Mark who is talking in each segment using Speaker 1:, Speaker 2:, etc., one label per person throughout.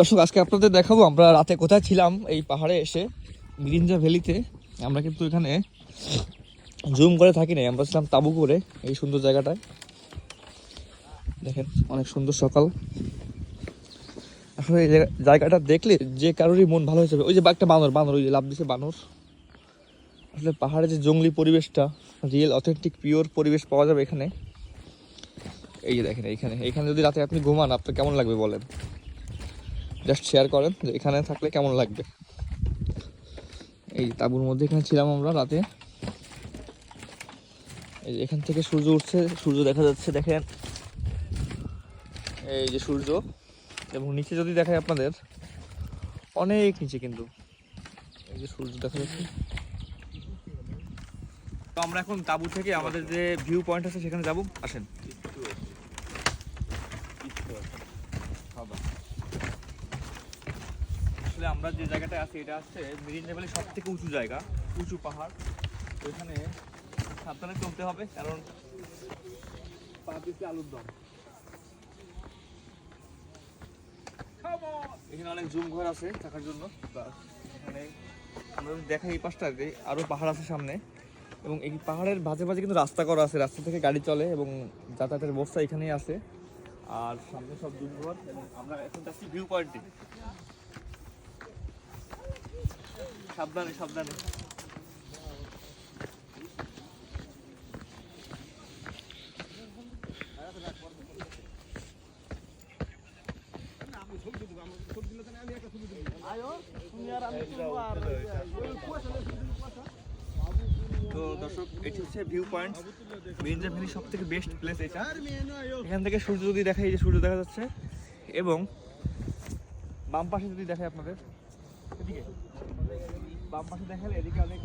Speaker 1: দর্শক, আজকে আপনাদের দেখাবো, আমরা রাতে কোথায় ছিলাম এই পাহাড়ে এসে মিরিঞ্জা ভ্যালিতে। আমরা কিন্তু এখানে জুম করে থাকি নাই আমরা ছিলাম তাবু করে এই সুন্দর জায়গাটায়। দেখেন, অনেক সুন্দর সকাল। আসলে এই জায়গা- জায়গাটা দেখলে যে কারোরই মন ভালো হয়ে যাবে। ওই যে একটা বানর বানর, ওই যে লাভ দিছে বানর। আসলে পাহাড়ে যে জঙ্গলি পরিবেশটা রিয়েল অথেন্টিক পিওর পরিবেশ পাওয়া যাবে এখানে। এই যে দেখেন, এইখানে। এখানে যদি রাতে আপনি ঘুমান, আপনার কেমন লাগবে বলেন? জাস্ট শেয়ার করেন যে এখানে থাকলে কেমন লাগবে। এই তাঁবুর মধ্যে এখানে ছিলাম আমরা রাতে। এই যে এখান থেকে সূর্য উঠছে, সূর্য দেখা যাচ্ছে, দেখেন। এই যে সূর্য, এবং নিচে যদি দেখায় আপনাদের, অনেক নিচে কিন্তু। এই যে সূর্য দেখা যাচ্ছে। তো আমরা এখন তাঁবু থেকে আমাদের যে ভিউ পয়েন্ট আছে, সেখানে যাব। আসেন। আসলে আমরা যে জায়গাটায় আছি, এটা হচ্ছে মিরিঞ্জা ভ্যালির সব থেকে উঁচু জায়গা, উঁচু পাহাড়। তো এখানে সাবধানে চলতে হবে, কারণ আলুর দম। এখানে অনেক জুম ঘর আছে থাকার জন্য। এখানে আমরা দেখাই এই পাশটাতে আরও পাহাড় আছে সামনে। এবং এই পাহাড়ের মাঝে মাঝে কিন্তু রাস্তা করা আছে, রাস্তা থেকে গাড়ি চলে এবং যাতায়াতের ব্যবস্থা এখানেই আছে। আর সামনে সব জুম ঘর, এবং আমরা এখন যাচ্ছি ভিউ পয়েন্টে সাবধানে সাবধানে। তো দর্শক, এটি হচ্ছে ভিউ পয়েন্ট ভ্যালি সব থেকে বেস্ট প্লেস এটা এখান থেকে সূর্য যদি দেখাই এই যে সূর্য দেখা যাচ্ছে, এবং বাম পাশে যদি দেখাই আপনাদের, এদিকে। বাম পাশে দেখালে, এদিকে অনেক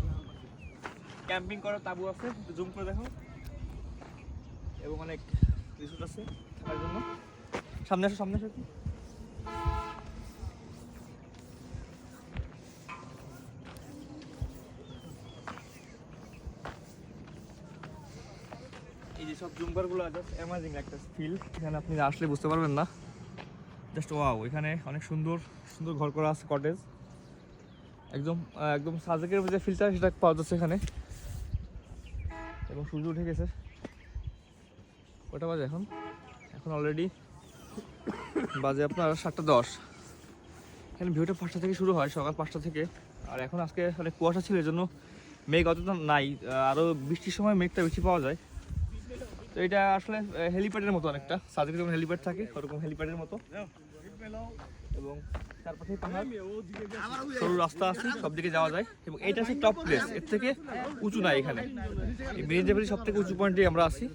Speaker 1: ক্যাম্পিং করার তাবু আছে, জুম করে দেখো। এবং অনেক রিসোর্ট আছে থাকার জন্য। সামনে আসো সামনে আসো। এই যে সব জুম্পারগুলো জাস্ট অ্যামাজিং একটা ফিল এখানে আপনি আসলে বুঝতে পারবেন না। জাস্ট ওয়াও এখানে অনেক সুন্দর সুন্দর ঘর করা আছে কটেজ একদম একদম সাজেকের যে ফিল্টার সেটা পাওয়া যাচ্ছে এখানে। এবং সূর্য উঠে গেছে। কটা বাজে এখন? এখন অলরেডি বাজে আপনার সাতটা দশ। এখানে ভিউটা পাঁচটা থেকে শুরু হয়, সকাল পাঁচটা থেকে। আর এখন আজকে অনেক কুয়াশা ছিল জন্য মেঘ অতটা নাই। আরও বৃষ্টির সময় মেঘটা বেশি পাওয়া যায়। তো এটা আসলে হেলিপ্যাডের মতো অনেকটা। সাজেকে যেমন হেলিপ্যাড থাকে, ওরকম হেলিপ্যাডের মতো। এবং চারপাশে পাহাড়। সরু রাস্তা আছে সব দিকে যাওয়া যায়। এবং এটা হচ্ছে টপ প্লেস এর থেকে উঁচু নাই এখানে। এই মেরিন সব থেকে উঁচু পয়েন্টে আমরা আছি।